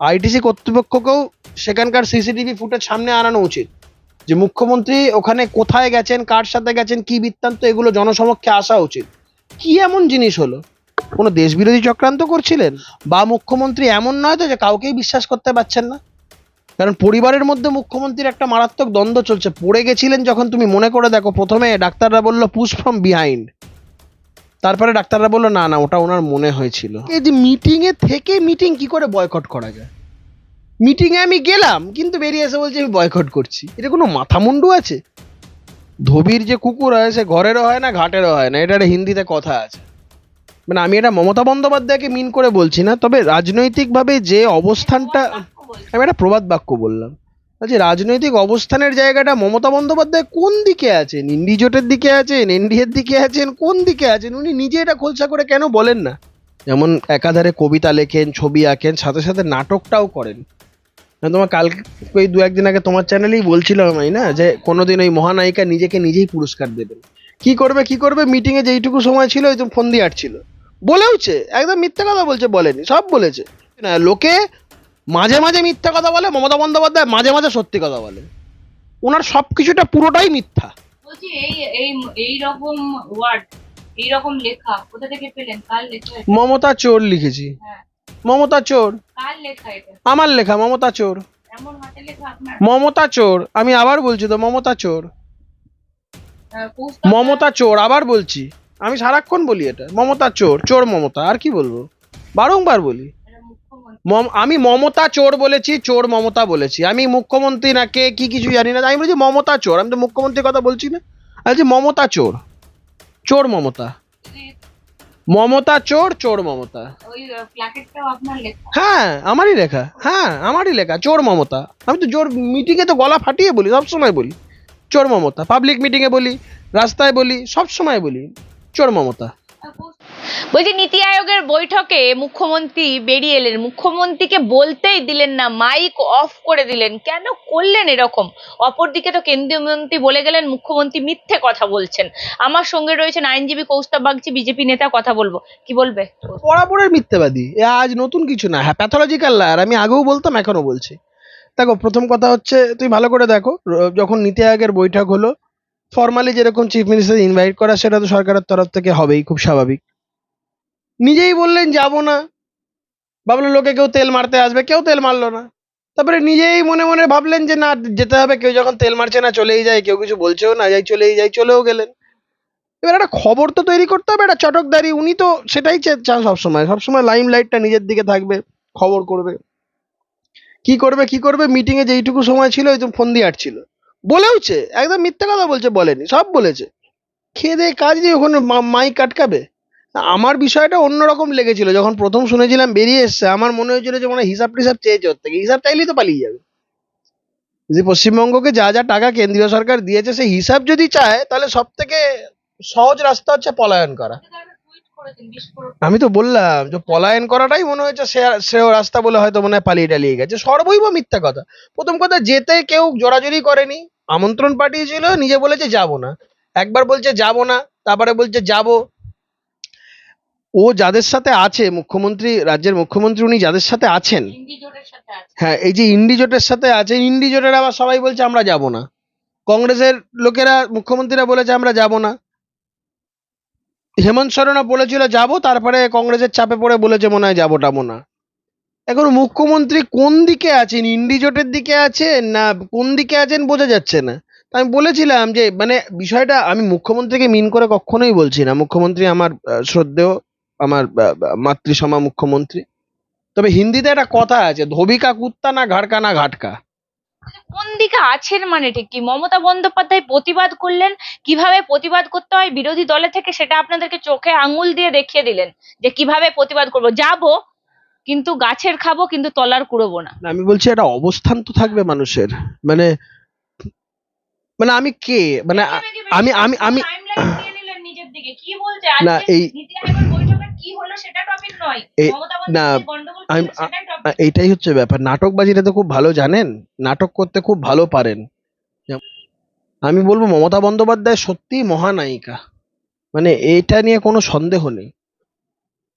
ITC কর্তৃপক্ষকেও সেখানকার CCTV footage সামনে আনানো উচিত। যে মুখ্যমন্ত্রী ওখানে কোথায় গেছেন, কার সাথে গেছেন, কি বৃত্তান্ত, এগুলো জনসমক্ষে আসা উচিত। কি এমন জিনিস হলো? কোনো দেশবিরোধী চক্রান্ত করছিলেন? বা মুখ্যমন্ত্রী এমন নয় তো যে কাউকেই বিশ্বাস করতে পারছেন না? কারণ পরিবারের মধ্যে মুখ্যমন্ত্রীর একটা মারাত্মক দ্বন্দ্ব চলছে। পড়ে গেছিলেন যখন তুমি মনে করে দেখো, প্রথমে ডাক্তাররা বলল পুশ ফ্রম বিহাইন্ড তারপরে ডাক্তাররা বলল না না ওটা ওনার মনে হয়েছিল। এই যে মিটিংয়ে থেকে মিটিং কি করে বয়কট করা যায়? মিটিংয়ে আমি গেলাম কিন্তু বেরিয়ে এসে বলছে আমি বয়কট করছি। এটা কোনো মাথা মুন্ডু আছে? ধোবির যে কুকুর হয় সে ঘরেরও হয় না ঘাটেরও হয় না এটা একটা হিন্দিতে কথা আছে। মানে আমি এটা মমতা বন্দ্যোপাধ্যায়কে মিন করে বলছি না তবে রাজনৈতিকভাবে যে অবস্থানটা আমি একটা প্রবাদ বাক্য বললাম। যে রাজনৈতিক অবস্থানের জায়গাটা মমতা বন্দ্যোপাধ্যায় কোন দিকে আছেন? ইন্ডি জোটের দিকে আছেন? এনডিএর দিকে আছেন? কোন দিকে আছেন? উনি নিজে এটা খোলসা করে কেন বলেন না? যেমন একাধারে কবিতা লেখেন ছবি আঁকেন সাথে সাথে নাটকটাও করেন। না, তোমার কালকে ওই দু একদিন আগে তোমার চ্যানেলেই বলছিলাম আমি না যে কোনোদিন ওই মহানায়িকা নিজেকে নিজেই পুরস্কার দেবেন। কি করবে কি করবে? মিটিংয়ে যেইটুকু সময় ছিল ওই ফোন দিয়ে আটছিল। বলেওছে একদম মিথ্যা কথা বলছে বলেনি সব বলেছে। না লোকে মাঝে মাঝে মিথ্যা কথা বলে মমতা বন্দ্যোপাধ্যায় মাঝে মাঝে সত্যি কথা বলে। ওনার সব কিছুটা পুরোটাই মিথ্যা। এই রকম ওয়ার্ড এই রকম লেখা কোথা থেকে পেলেন? কার লেখা মমতা চোর লিখেছি। হ্যাঁ। মমতা চোর। কার লেখা এটা? আমার লেখা মমতা চোর। মমতা চোর আমি আবার বলছি তো মমতা চোর। মমতা চোর আবার বলছি। আমি সারাক্ষণ বলি এটা। মমতা চোর চোর মমতা আর কি বলব? বারংবার বলি। আমি মমতা চোর বলেছি চোর মমতা বলেছি। আমি মুখ্যমন্ত্রী না কে কি কিছু জানি না আমি বলছি মমতা চোর আমি তো মুখ্যমন্ত্রীর কথা বলছি না। আমি বলছি মমতা চোর চোর মমতা। মমতা চোর চোর মমতা। হ্যাঁ আমারই লেখা হ্যাঁ আমারই লেখা চোর মমতা। আমি তো জোর মিটিংয়ে তো গলা ফাটিয়ে বলি সবসময় বলি চোর মমতা। পাবলিক মিটিংয়ে বলি রাস্তায় বলি সব সময় বলি চোর মমতা। বলছি, নীতি আয়োগের বৈঠকে মুখ্যমন্ত্রী বেরিয়ে এলেন। মুখ্যমন্ত্রীকে বলতেই দিলেন না মাইক অফ করে দিলেন। কেন করলেন এরকম? অপরদিকে তো কেন্দ্রীয় মন্ত্রী বলে গেলেন, মুখ্যমন্ত্রী মিথ্যে কথা বলছেন। আমার সঙ্গে রয়েছেন আইনজীবী কৌস্তব বাগচি, বিজেপি নেতা, কথা বলব। কি বলবে? বরাবরের মিথ্যেবাদী। আজ নতুন কিছু না। হ্যাঁ প্যাথোলজিক্যাল লায়ার আমি আগেও বলতাম এখনও বলছি। দেখো, প্রথম কথা হচ্ছে তুই ভালো করে দেখো যখন নীতি আয়োগের বৈঠক হলো ফর্মালি যেরকম চিফ মিনিস্টার ইনভাইট করা, সেটা তো সরকারের তরফ থেকে হবেই, খুব স্বাভাবিক। নিজেই বললেন, যাব না। ভাবলো, লোকে কেউ তেল মারতে আসবে। কেউ তেল মারলো না। তারপরে নিজেই মনে মনে ভাবলেন যে, না, যেতে হবে। কেউ যখন তেল মারছে না, চলেই যায়। কেউ কিছু বলছেও না, যাই চলেই যায়, চলেও গেলেন। এবার একটা খবর তো তৈরি করতে হবে, একটা চটকদারি। উনি তো সেটাই চান সবসময়। সবসময় লাইম লাইটটা নিজের দিকে থাকবে, খবর করবে। কি করবে কি করবে? মিটিং এ যেইটুকু সময় ছিল ওই ফোন দিয়ে আটছিল বলেওছে, একদম মিথ্যে কথা বলছে, বলেনি, সব বলেছে। খেয়ে দিয়ে কাজ দিয়ে ওখানে মাইক আটকাবে? আমার বিষয়টা অন্যরকম লেগেছিল। যখন প্রথম শুনেছিলাম বেরিয়ে এসছে, আমার মনে হয়েছিল যে মনে হিসাব টিসাব চেয়েছে ওর থেকে হিসাব চাইলেই তো পালিয়ে যাবে। যে পশ্চিমবঙ্গকে যা যা টাকা কেন্দ্রীয় সরকার দিয়েছে, সেই হিসাব যদি চায়, তাহলে সব থেকে সহজ রাস্তা হচ্ছে পলায়ন করা। আমি তো বললাম যে পলায়ন করাটাই মনে হয়েছে শ্রেয় রাস্তা বলে হয়তো মনে হয় পালিয়ে টালিয়ে গেছে। সর্বৈব মিথ্যা কথা। প্রথম কথা, যেতে কেউ জোরাজুরি করেনি। আমন্ত্রণ পাঠিয়েছিল, নিজে বলেছে যাব না। একবার বলছে যাব না, তারপরে বলছে যাব ও যাদের সাথে আছে মুখ্যমন্ত্রী রাজ্যের মুখ্যমন্ত্রী উনি যাদের সাথে আছেন? হ্যাঁ এই যে ইন্ডি জোটের সাথে আছে ইন্ডি জোটের আবার সবাই বলছে আমরা যাব না। কংগ্রেসের লোকেরা মুখ্যমন্ত্রীরা বলেছে আমরা যাব না। হেমন্ত সোরেনও বলেছিল যাব তারপরে কংগ্রেসের চাপে পড়ে বলেছে মনে হয় যাব টাবো না। এখন মুখ্যমন্ত্রী কোন দিকে আছেন? ইন্ডি জোটের দিকে আছেন না কোন দিকে আছেন বোঝা যাচ্ছে না। আমি বলেছিলাম যে মানে বিষয়টা আমি মুখ্যমন্ত্রীকে মিন করে কখনোই বলছি না। মুখ্যমন্ত্রী আমার শ্রদ্ধেয়। আমার মাতৃসমা মুখ্যমন্ত্রী। তবে হিন্দিতে একটা কথা আছে ধোবিকা কুত্তা না ঘাটকা না ঘাটকা। কোন দিকে আছেন মানে ঠিক কি? মমতা বন্দ্যোপাধ্যায় প্রতিবাদ করলেন কীভাবে প্রতিবাদ করতে হয় বিরোধী দলে থেকে সেটা আপনাদেরকে চোখে আঙুল দিয়ে দেখিয়ে দিলেন যে কীভাবে প্রতিবাদ করব? যাব কিন্তু গাছের খাব কিন্তু তলার কুড়বো না। আমি বলছি একটা অবস্থান তো থাকবে মানুষের। মানে মানে আমি কে? মানে আমি আমি আমি টাইমলাইন দিয়ে নিলেন নিজের দিকে। কি বলছে? না, এই- কি হলো সেটা টপিক নয়। না, আ, এইটাই হচ্ছে ব্যাপার। নাটকবাজিটা তো খুব ভালো জানেন? নাটক করতে খুব ভালো পারেন। আমি বলব মমতা বন্দ্যোপাধ্যায় সত্যি মহানায়িকা। মানে এটা নিয়ে কোনো সন্দেহ নেই।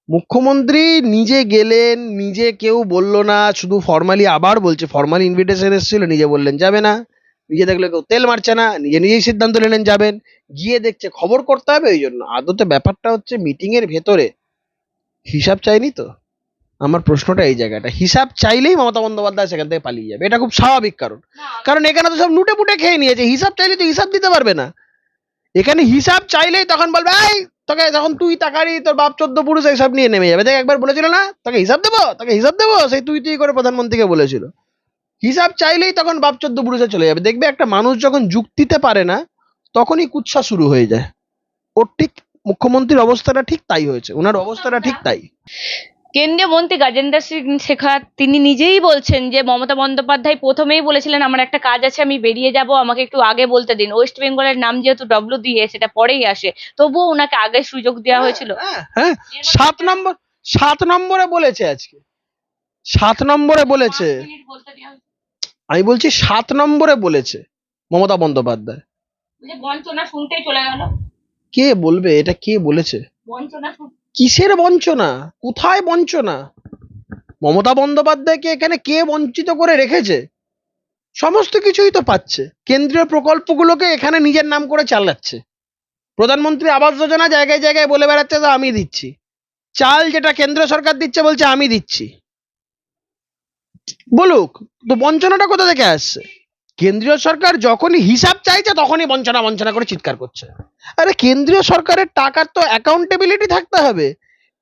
মুখ্যমন্ত্রী নিজে গেলেন নিজে কেউ বলল না শুধু ফর্মালি আবার বলছে ফর্মালি ইনভিটেশন এসেছিল নিজে বললেন যাবে না। নিজে দেখলে কেউ তেল মারছে না নিজে নিজেই সিদ্ধান্ত নিলেন যাবেন। গিয়ে দেখছে খবর করতে হবে ওই জন্য। আদতে ব্যাপারটা হচ্ছে মিটিং এর ভেতরে। হিসাব চাইনি তো? আমার প্রশ্নটা এই জায়গাটা। হিসাব চাইলেই মমতা বন্দ্যোপাধ্যায় সেখান থেকে পালিয়ে যাবে। এটা খুব স্বাভাবিক কারণ। কারণ এখানে তো সব লুটে পুটে খেয়ে নিয়েছে। হিসাব চাইলে তো হিসাব দিতে পারবে না। এখানে হিসাব চাইলেই তখন বলবে এই তোকে যখন তুই তাকারি তোর বাপ চোদ্দ পুরুষ এইসব নিয়ে নেমে যাবে। দেখ একবার বলেছিল না তোকে হিসাব দেবো তোকে হিসাব দেবো? সেই তুই তুই করে প্রধানমন্ত্রীকে বলেছিল। হিসাব চাইলেই তখন বাপ চোদ্দ পুরুষে চলে যাবে। দেখবে একটা মানুষ যখন যুক্তিতে পারে না তখনই কুৎসা শুরু হয়ে যায়। ওর ঠিক মুখ্যমন্ত্রীর অবস্থাটা ঠিক তাই হয়েছে। ওনার অবস্থাটা ঠিক তাই। কেন্দ্রীয় মন্ত্রী গাজেন্দ্র সিং শেখাত তিনি নিজেই বলছেন যে মমতা বন্দ্যোপাধ্যায় প্রথমেই বলেছিলেন আমার একটা কাজ আছে আমি বেরিয়ে যাব আমাকে একটু আগে বলতে দিন। ওয়েস্ট বেঙ্গলের নাম যেহেতু ডব্লিউ দিয়ে সেটা পরেই আসে। তবুও ওনাকে আগে সুযোগ দেওয়া হয়েছিল। হ্যাঁ হ্যাঁ। সাত নম্বর সাত নম্বরে বলেছে আজকে। সাত নম্বরে বলেছে। আমি বলছি সাত নম্বরে বলেছে মমতা বন্দ্যোপাধ্যায়। বঞ্চনা শুনতেই চলে গেল। কে বলবে? এটা কে বলেছে? কিসের বঞ্চনা? কোথায় বঞ্চনা? মমতা বন্দ্যোপাধ্যায়কে এখানে কে বঞ্চিত করে রেখেছে? সমস্ত কিছুই তো পাচ্ছে। কেন্দ্রীয় প্রকল্পগুলোকে এখানে নিজের নাম করে চালাচ্ছে। প্রধানমন্ত্রী আবাস যোজনা জায়গায় জায়গায় বলে বেড়াচ্ছে তো আমি দিচ্ছি। চাল যেটা কেন্দ্র সরকার দিচ্ছে বলছে আমি দিচ্ছি। বলুক তো বঞ্চনাটা কোথা থেকে আসছে? কেন্দ্রীয় সরকার যখনই হিসাব চাইছে, তখনই বঞ্চনা বঞ্চনা করে চিৎকার করছে। আরে কেন্দ্রীয় সরকারের টাকার তো অ্যাকাউন্টেবিলিটি থাকতে হবে।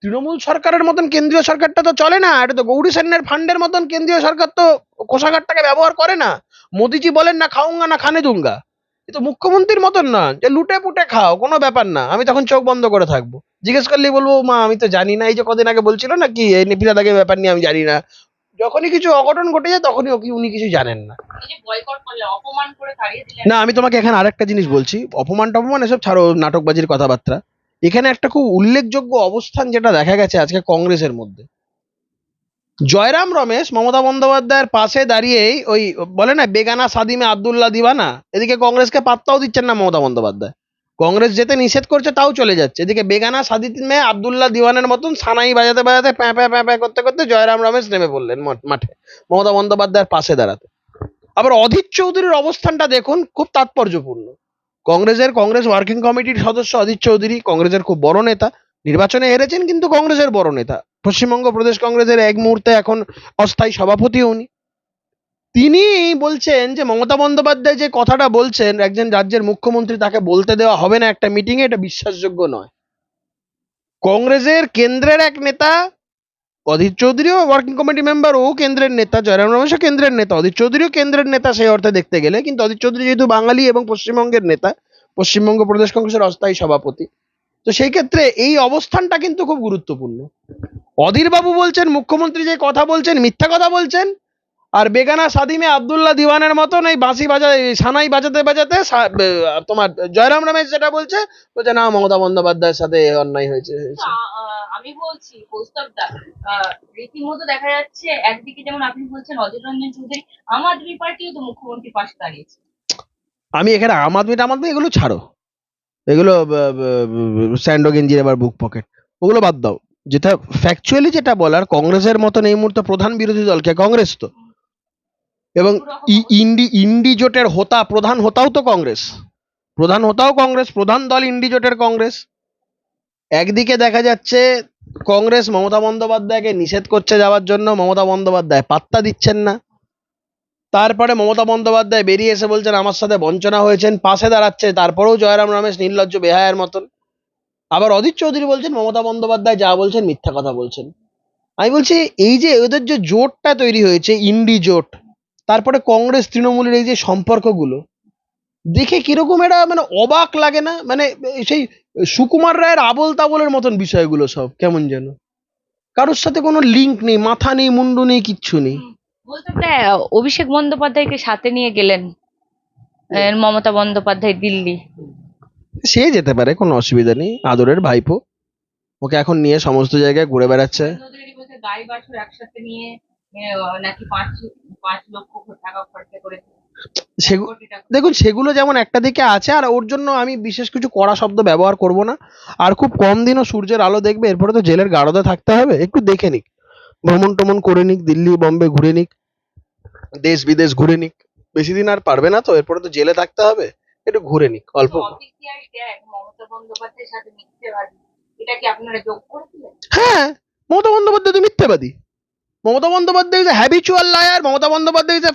তৃণমূল সরকারের মতন কেন্দ্রীয় সরকারটা তো চলে না, এটা তো গৌরী সেনের ফান্ডের মতন কেন্দ্রীয় সরকার তো কোষাগারটাকে ব্যবহার করে না। মোদিজি বলেন না খাউঙ্গা না খানে দুঙ্গা। এ তো মুখ্যমন্ত্রীর মতন না, যে লুটে পুটে খাও, কোনো ব্যাপার না। আমি তখন চোখ বন্ধ করে থাকব। জিজ্ঞেস করলেই বলব, মা, আমি তো জানি না। এই যে কদিন আগে বলছিল না কি, এই নিপিলা দাগের ব্যাপার নিয়ে আমি জানি না। যখনই কিছু অঘটন ঘটে যায় তখনই ওকে উনি কিছু জানেন না। না আমি তোমাকে এখানে আরেকটা জিনিস বলছি। অপমান টপমান এসব ছাড়ো নাটকবাজির কথাবার্তা। এখানে একটা খুব উল্লেখযোগ্য অবস্থান যেটা দেখা গেছে আজকে কংগ্রেসের মধ্যে। জয়রাম রমেশ মমতা বন্দ্যোপাধ্যায়ের পাশে দাঁড়িয়েই ওই বলে না বেগানা সাদিমে আবদুল্লাহ দিবানা? এদিকে কংগ্রেসকে পাত্তাও দিচ্ছেন না মমতা বন্দ্যোপাধ্যায়। কংগ্রেস যেতে নিষেধ করছে, তাও চলে যাচ্ছে। এদিকে বেগানা সাদিমে আবদুল্লাহ দিওয়ানের মতন সানাই বাজাতে বাজাতে প্যাঁ প্যাঁ প্যাঁ প্যাঁ করতে করতে জয়রাম রমেশ নেমে পড়লেন মাঠে মমতা বন্দ্যোপাধ্যায়ের পাশে দাঁড়াতে। আবার অধীর চৌধুরীর অবস্থানটা দেখুন, খুব তাৎপর্যপূর্ণ। কংগ্রেসের কংগ্রেস ওয়ার্কিং কমিটির সদস্য অধীর চৌধুরী, কংগ্রেসের খুব বড় নেতা। নির্বাচনে হেরেছেন কিন্তু কংগ্রেসের বড় নেতা। পশ্চিমবঙ্গ প্রদেশ কংগ্রেসের এক মুহূর্তে এখন অস্থায়ী সভাপতি উনি। তিনি বলছেন যে মমতা বন্দ্যোপাধ্যায় যে কথাটা বলছেন, একজন রাজ্যের মুখ্যমন্ত্রী তাকে বলতে দেওয়া হবে না একটা মিটিংয়ে, এটা বিশ্বাসযোগ্য নয়। কংগ্রেসের কেন্দ্রের এক নেতা, অধীর চৌধুরীও ওয়ার্কিং কমিটি মেম্বার ও কেন্দ্রের নেতা, জয়রাম রমেশও কেন্দ্রের নেতা, অধীর চৌধুরীও কেন্দ্রের নেতা সেই অর্থে দেখতে গেলে, কিন্তু অধীর চৌধুরী যেহেতু বাঙালি এবং পশ্চিমবঙ্গের নেতা, পশ্চিমবঙ্গ প্রদেশ কংগ্রেসের অস্থায়ী সভাপতি, তো সেই ক্ষেত্রে এই অবস্থানটা কিন্তু খুব গুরুত্বপূর্ণ। অধীরবাবু বলছেন, মুখ্যমন্ত্রী যে কথা বলছেন, মিথ্যা কথা বলছেন আর বেগানা সাদিমে আবদুল্লাহ দিওয়ানের মতন এই বাঁশি বাজা সানাই বাজাতে বাজাতে তোমার জয়রাম রমেশ যেটা বলছে বলছে না মমতা বন্দ্যোপাধ্যায়ের সাথে অন্যায় হয়েছে আমি বলছি কৌস্তবদা রীতিমতো দেখা যাচ্ছে একদিকে যেমন আপনি বলছেন অধীর রঞ্জন চৌধুরী আম আদমি পার্টিও তো মুখ্যমন্ত্রীর পাশে দাঁড়িয়েছে। আমি এখানে আম আদমি টাম আদমি এগুলো ছাড়ো। এগুলো স্যান্ডো গেঞ্জির আবার বুক পকেট। ওগুলো বাদ দাও। যেটা ফ্যাকচুয়ালি যেটা বলার কংগ্রেসের মতন এই মুহূর্তে প্রধান বিরোধী দলকে কংগ্রেস তো। এবং ইন্ডি ইন্ডি জোটের হোতা প্রধান হোতাও তো কংগ্রেস। প্রধান হোতাও কংগ্রেস, প্রধান দল ইন্ডি জোটের কংগ্রেস। একদিকে দেখা যাচ্ছে কংগ্রেস মমতা বন্দ্যোপাধ্যায়কে নিষেধ করছে যাওয়ার জন্য, মমতা বন্দ্যোপাধ্যায় পাত্তা দিচ্ছেন না। তারপরে মমতা বন্দ্যোপাধ্যায় বেরিয়ে এসে বলছেন, আমার সাথে বঞ্চনা হয়েছেন, পাশে দাঁড়াচ্ছে, তারপরেও জয়রাম রমেশ নির্লজ্জ বেহায়ের মতন। আবার অধীর চৌধুরী বলছেন, মমতা বন্দ্যোপাধ্যায় যা বলছেন মিথ্যা কথা বলছেন। আমি বলছি, এই যে এদের যে জোটটা তৈরি হয়েছে, ইন্ডি জোট তারপরে কংগ্রেস তৃণমূলের এই যে সম্পর্কগুলো দেখে কীরকম এটা মানে অবাক লাগে না? মানে সেই সুকুমার রায়ের আবল তাবলের মতন বিষয়গুলো সব কেমন যেন? কারোর সাথে কোনো লিঙ্ক নেই মাথা নেই মুন্ডু নেই কিচ্ছু নেই। বলতে অভিষেক বন্দ্যোপাধ্যায়কে সাথে নিয়ে গেলেন মমতা বন্দ্যোপাধ্যায় দিল্লি। সে যেতে পারে কোনো অসুবিধা নেই আদরের ভাইপো। ওকে এখন নিয়ে সমস্ত জায়গায় ঘুরে বেড়াচ্ছে। গাই বাছুর একসাথে নিয়ে নাকি পাঁচ পাঁচ লক্ষ টাকা খরচা করেছে? সেগু- কোটি টাকা। দেখুন সেগুলো যেমন একটা দিকে আছে আর ওর জন্য আমি বিশেষ কিছু কড়া শব্দ ব্যবহার করব না। আর খুব কম দিনও সূর্যের আলো দেখবে এরপরে তো জেলের গাড়দে থাকতে হবে। একটু দেখে নিক। ভ্রমণ টমন করে নিক দিল্লি বম্বে ঘুরে নিক দেশ বিদেশ ঘুরে নিক। বেশি দিন আর পারবে না তো এরপরে তো জেলে থাকতে হবে। একটু ঘুরে নিক অল্প। হ্যাঁ মমতা বন্দ্যোপাধ্যায় তো মিথ্যেবাদী। Mamata Bandyopadhyay is a habitual liar Mamata Bandyopadhyay is a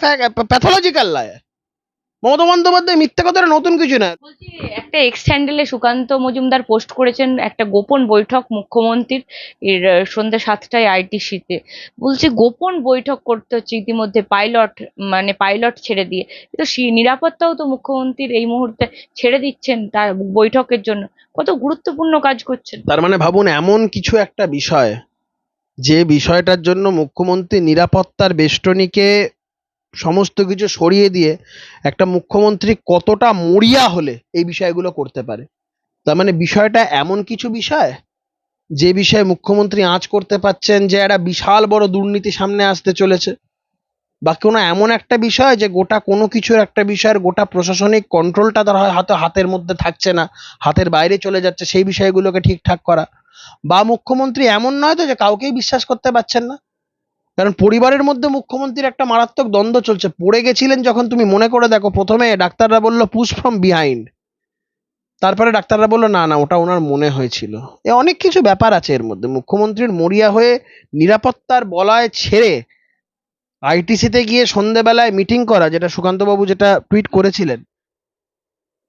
pathological liar Mamata Bandyopadhyay মিথ্যে কথাটা নতুন কিছু না। বলছি একটা এক্স হ্যান্ডেলে সুকান্ত মজুমদার পোস্ট করেছেন একটা গোপন বৈঠক মুখ্যমন্ত্রীর সন্ধ্যে সাতটায় আইটিসিতে বলছে গোপন বৈঠক করতে হচ্ছে ইতিমধ্যে পাইলট মানে পাইলট ছেড়ে দিয়ে। তো সেই নিরাপত্তাও তো মুখ্যমন্ত্রীর এই মুহূর্তে ছেড়ে দিচ্ছেন তার বৈঠকের জন্য। কত গুরুত্বপূর্ণ কাজ করছেন। তার মানে ভাবুন এমন কিছু একটা বিষয় যে বিষয়টার জন্য মুখ্যমন্ত্রী নিরাপত্তার বেষ্টনীকে সমস্ত কিছু সরিয়ে দিয়ে একটা মুখ্যমন্ত্রী কতটা মরিয়া হলে এই বিষয়গুলো করতে পারে? তার মানে বিষয়টা এমন কিছু বিষয়, যে বিষয়ে মুখ্যমন্ত্রী আঁচ করতে পাচ্ছেন যে একটা বিশাল বড় দুর্নীতি সামনে আসতে চলেছে। বা কোনো এমন একটা বিষয় যে গোটা কোনো কিছুর একটা বিষয়ের গোটা প্রশাসনিক কন্ট্রোলটা তার হয়তো হাতের মধ্যে থাকছে না, হাতের বাইরে চলে যাচ্ছে, সেই বিষয়গুলোকে ঠিকঠাক করা। বা মুখ্যমন্ত্রী এমন নয় তো যে কাউকেই বিশ্বাস করতে পারছেন না? কারণ পরিবারের মধ্যে মুখ্যমন্ত্রীর একটা মারাত্মক দ্বন্দ্ব চলছে। পড়ে গেছিলেন যখন তুমি মনে করে দেখো, প্রথমে ডাক্তাররা বলল পুশ ফ্রম বিহাইন্ড তারপরে ডাক্তাররা বলল, না না, ওটা ওনার মনে হয়েছিল। এ অনেক কিছু ব্যাপার আছে এর মধ্যে। মুখ্যমন্ত্রীর মরিয়া হয়ে নিরাপত্তার বলায় ছেড়ে আইটিসিতে গিয়ে সন্ধেবেলায় মিটিং করা, যেটা সুকান্তবাবু যেটা টুইট করেছিলেন,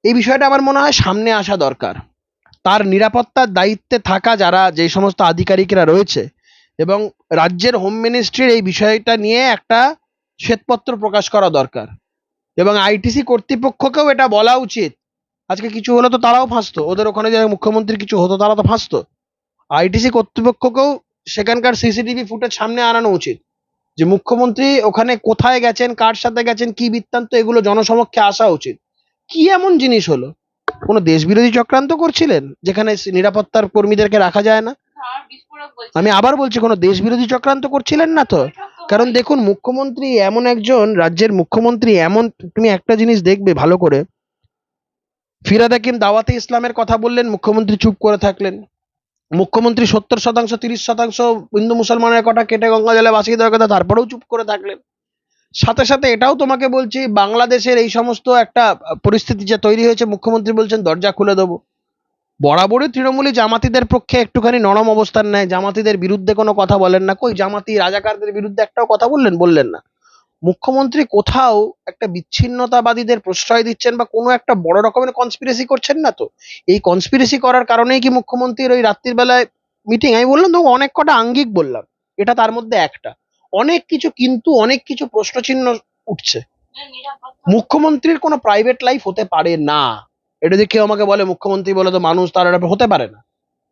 এই বিষয়টা আমার মনে হয় সামনে আসা দরকার। তার নিরাপত্তার দায়িত্বে থাকা যারা যে সমস্ত আধিকারিকরা রয়েছে এবং রাজ্যের হোম মিনিস্ট্রির এই বিষয়টা নিয়ে একটা শ্বেতপত্র প্রকাশ করা দরকার। এবং আইটিসি কর্তৃপক্ষকেও এটা বলা উচিত। আজকে কিছু হলো তো তারাও ফাঁসতো। ওদের ওখানে যারা মুখ্যমন্ত্রী কিছু হতো তারা তো ফাঁসতো। আইটিসি কর্তৃপক্ষকেও সেখানকার সিসিটিভি ফুটেজ সামনে আনানো উচিত। যে মুখ্যমন্ত্রী ওখানে কোথায় গেছেন, কার সাথে গেছেন, কি বৃত্তান্ত, এগুলো জনসমক্ষে আসা উচিত। কি এমন জিনিস হলো? কোনো দেশবিরোধী চক্রান্ত করছিলেন? যেখানে নিরাপত্তার কর্মীদেরকে রাখা যায় না? বলছে। আমি আবার বলছি কোনো দেশবিরোধী চক্রান্ত করছিলেন না তো? কারণ দেখুন মুখ্যমন্ত্রী এমন একজন রাজ্যের মুখ্যমন্ত্রী এমন তুমি একটা জিনিস দেখবে ভালো করে। ফিরাদ হাকিম দাওয়াতে ইসলামের কথা বললেন মুখ্যমন্ত্রী চুপ করে থাকলেন। মুখ্যমন্ত্রী সত্তর শতাংশ তিরিশ শতাংশ হিন্দু মুসলমানের কথা কেটে গঙ্গা জলে ভাসিয়ে দেওয়ার কথা তারপরেও চুপ করে থাকলেন। সাথে সাথে এটাও তোমাকে বলছি, বাংলাদেশের এই সমস্ত একটা পরিস্থিতি যে তৈরি হয়েছে, মুখ্যমন্ত্রী বলছেন দরজা খুলে দেবো। বরাবরই তৃণমূলী জামাতিদের পক্ষে একটুখানি নরম অবস্থান নেয়। জামাতিদের বিরুদ্ধে কোনো কথা বলেন না। কই জামাতি রাজাকারদের বিরুদ্ধে একটাও কথা বললেন? বললেন না। মুখ্যমন্ত্রী কোথাও একটা বিচ্ছিন্নতাবাদীদের প্রশ্রয় দিচ্ছেন বা কোনো একটা বড় রকমের কনস্পিরেসি করছেন না তো? এই কনস্পিরেসি করার কারণেই কি মুখ্যমন্ত্রীর ওই রাত্রির বেলায় মিটিং আমি বললাম তো অনেক কটা আঙ্গিক বললাম। এটা তার মধ্যে একটা। অনেক কিছু কিন্তু অনেক কিছু প্রশ্নচিহ্ন উঠছে। মুখ্যমন্ত্রীর কোনো প্রাইভেট লাইফ হতে পারে না। এটা যে কেউ আমাকে বলে মুখ্যমন্ত্রী বলে তো মানুষ তার এটা হতে পারে না।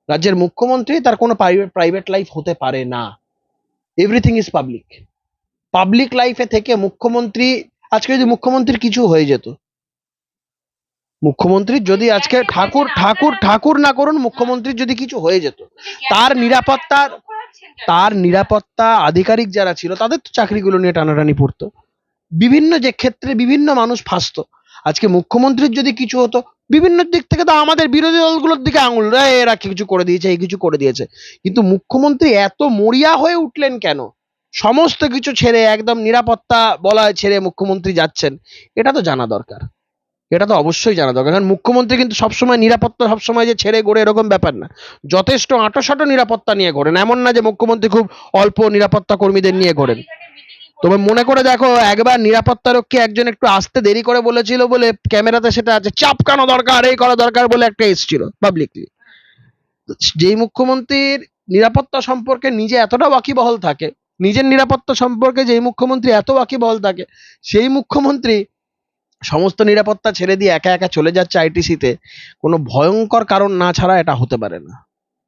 রাজ্যের মুখ্যমন্ত্রী তার কোনো প্রাইভেট লাইফ হতে পারে না। এভরিথিং ইজ পাবলিক পাবলিক লাইফে থেকে মুখ্যমন্ত্রী আজকে যদি মুখ্যমন্ত্রীর কিছু হয়ে যেত মুখ্যমন্ত্রীর যদি আজকে ঠাকুর ঠাকুর ঠাকুর না করুন মুখ্যমন্ত্রীর যদি কিছু হয়ে যেত তার নিরাপত্তার তার নিরাপত্তা আধিকারিক যারা ছিল তাদের তো চাকরিগুলো নিয়ে টানাটানি পড়তো। বিভিন্ন যে ক্ষেত্রে বিভিন্ন মানুষ ফাঁসতো। আজকে মুখ্যমন্ত্রীর যদি কিছু হতো বিভিন্ন দিক থেকে তো আমাদের বিরোধী দলগুলোর দিকে আঙুল "এই, এরা কিছু করে দিয়েছে এই কিছু করে দিয়েছে। কিন্তু মুখ্যমন্ত্রী এত মরিয়া হয়ে উঠলেন কেন? সমস্ত কিছু ছেড়ে একদম নিরাপত্তা বলয় ছেড়ে মুখ্যমন্ত্রী যাচ্ছেন এটা তো জানা দরকার। এটা তো অবশ্যই জানা দরকার। কারণ মুখ্যমন্ত্রী কিন্তু সবসময় নিরাপত্তা, সবসময় যে ছেড়ে গড়ে এরকম ব্যাপার না। যথেষ্ট আঁটোসাঁটো নিরাপত্তা নিয়ে ঘোরেন এমন না যে মুখ্যমন্ত্রী খুব অল্প নিরাপত্তা কর্মীদের নিয়ে ঘোরেন তবে মনে করে দেখো, একবার নিরাপত্তা রক্ষী একজন একটু আসতে দেরি করে বলেছিল বলে ক্যামেরাতে সেটা আছে চাপকানো দরকার, এই করা দরকার বলে একটা এসছিল পাবলিকলি যেই মুখ্যমন্ত্রীর নিরাপত্তা সম্পর্কে নিজে এতটা ওয়াকিবহল থাকে, নিজের নিরাপত্তা সম্পর্কে যেই মুখ্যমন্ত্রী এত ওয়াকিবহল থাকে, সেই মুখ্যমন্ত্রী সমস্ত নিরাপত্তা ছেড়ে দিয়ে একা একা চলে যাচ্ছে আইটিসিতে কোনো ভয়ঙ্কর কারণ না ছাড়া এটা হতে পারে না।